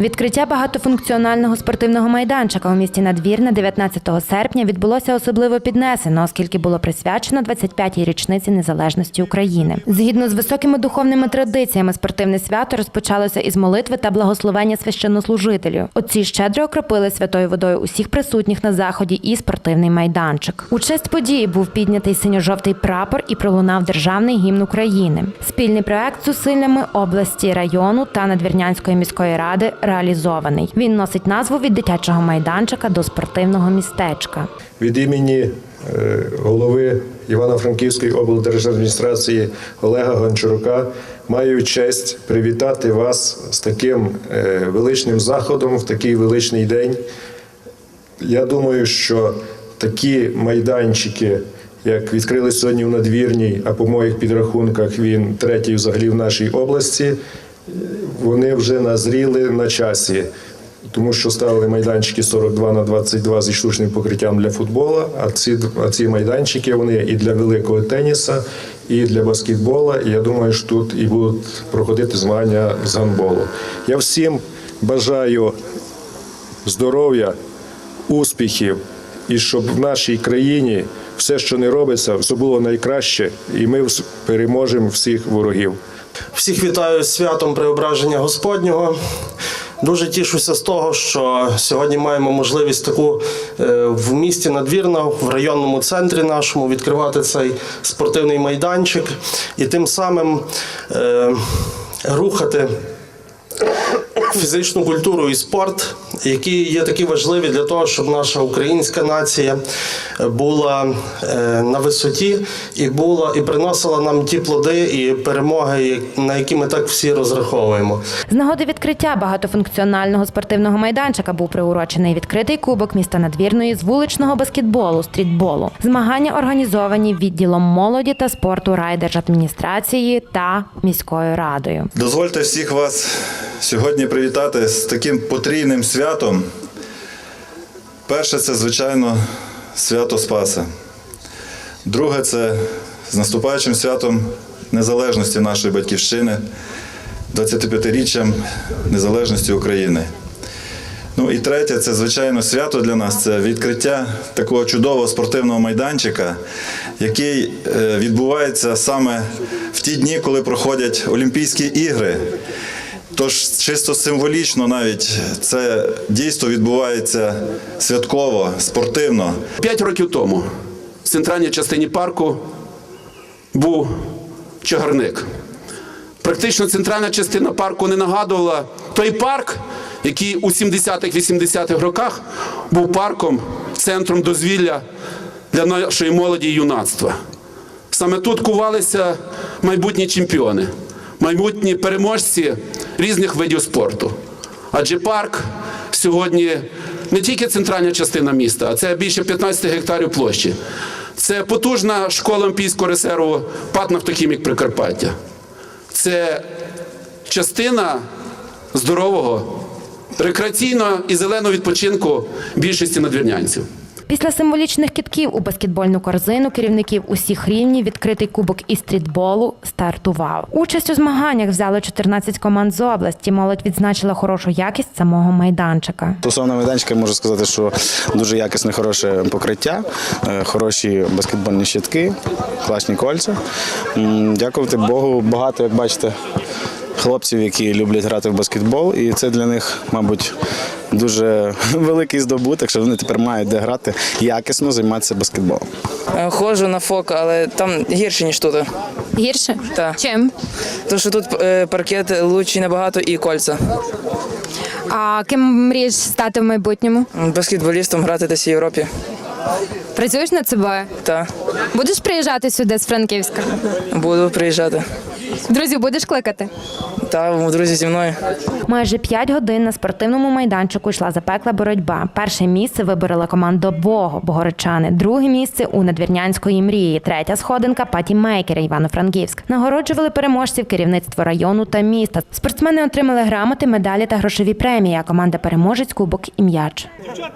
Відкриття багатофункціонального спортивного майданчика у місті Надвірна 19 серпня відбулося особливо піднесено, оскільки було присвячено 25-й річниці незалежності України. Згідно з високими духовними традиціями, спортивне свято розпочалося із молитви та благословення священнослужителю. Отці щедро окропили святою водою усіх присутніх на заході і спортивний майданчик. У честь події був піднятий синьо-жовтий прапор і пролунав державний гімн України. Спільний проект зусиллями області, району та Надвірнянської міської ради реалізований. Він носить назву від дитячого майданчика до спортивного містечка. Від імені е, голови Івано-Франківської облдержадміністрації Олега Гончарука маю честь привітати вас з таким е, величним заходом в такий величний день. Я думаю, що такі майданчики, як відкрили сьогодні в надвірній, а по моїх підрахунках він третій взагалі в нашій області, вони вже назріли на часі. Тому що ставили майданчики 42 на 22 зі штучним покриттям для футболу, а ці, а ці майданчики вони і для великого теніса, і для баскетболу. І я думаю, що тут і будуть проходити змагання з гандболу. Я всім бажаю здоров'я, успіхів, і щоб в нашій країні все, що не робиться, все було найкраще, і ми переможемо всіх ворогів. Всіх вітаю з святом Преображення Господнього. Дуже тішуся з того, що сьогодні маємо можливість таку е, в місті Надвірна, в районному центрі нашому відкривати цей спортивний майданчик і тим самим е, рухати фізичну культуру і спорт, які є такі важливі для того, щоб наша українська нація була е, на висоті і була і приносила нам ті плоди і перемоги, на які ми так всі розраховуємо. З нагоди відкриття багатофункціонального спортивного майданчика був приурочений відкритий кубок міста Надвірної з вуличного баскетболу, стрітболу. Змагання організовані відділом молоді та спорту райдержадміністрації та міською радою. Дозвольте всіх вас сьогодні привітати з таким потрійним святом. Перше це, звичайно, свято Спаса. Друге це з наступаючим святом незалежності нашої батьківщини, 25-річчям незалежності України. Ну і третє, це звичайно свято для нас. Це відкриття такого чудового спортивного майданчика, який е, відбувається саме в ті дні, коли проходять Олімпійські ігри. Тож чисто символічно навіть це дійство відбувається святково, спортивно. П'ять років тому в центральній частині парку був чагарник. Практично центральна частина парку не нагадувала той парк, який у 70-х-80-х роках був парком, центром дозвілля для нашої молоді і юнацтва. Саме тут кувалися майбутні чемпіони, майбутні переможці різних видів спорту. Адже парк сьогодні не тільки центральна частина міста, а це більше 15 гектарів площі. Це потужна школа Олімпійського резерву ПАТ «Нафтохімік Прикарпаття. Це частина здорового, рекреаційного і зеленого відпочинку більшості надвірнянців. Після символічних кітків у баскетбольну корзину керівників усіх рівнів відкритий кубок із стрітболу стартував. Участь у змаганнях взяли 14 команд з області. Молодь відзначила хорошу якість самого майданчика. Стосовно майданчика можу сказати, що дуже якісне, хороше покриття, е, хороші баскетбольні щитки, класні кольця. Дякувати Богу, багато, як бачите, хлопців, які люблять грати в баскетбол, і це для них, мабуть, дуже великий здобуток, що вони тепер мають де грати якісно займатися баскетболом. Е, Ходжу на фок, але там гірше, ніж тут. Гірше? Так. Чим? Тому що тут е, паркет лучший набагато і кольця. А ким мрієш стати в майбутньому? Баскетболістом грати десь в Європі. Працюєш над собою? Та Будеш приїжджати сюди з Франківська? буду приїжджати. Друзів будеш кликати? Та друзі зі мною. Майже 5 годин на спортивному майданчику йшла запекла боротьба. Перше місце виборола команда Бого Богородчани. Друге місце у надвірнянської мрії. Третя сходинка Паті Мейкера Івано-Франківськ. Нагороджували переможців керівництво району та міста. Спортсмени отримали грамоти, медалі та грошові премії. А команда переможець кубок і м'яч. Взагалі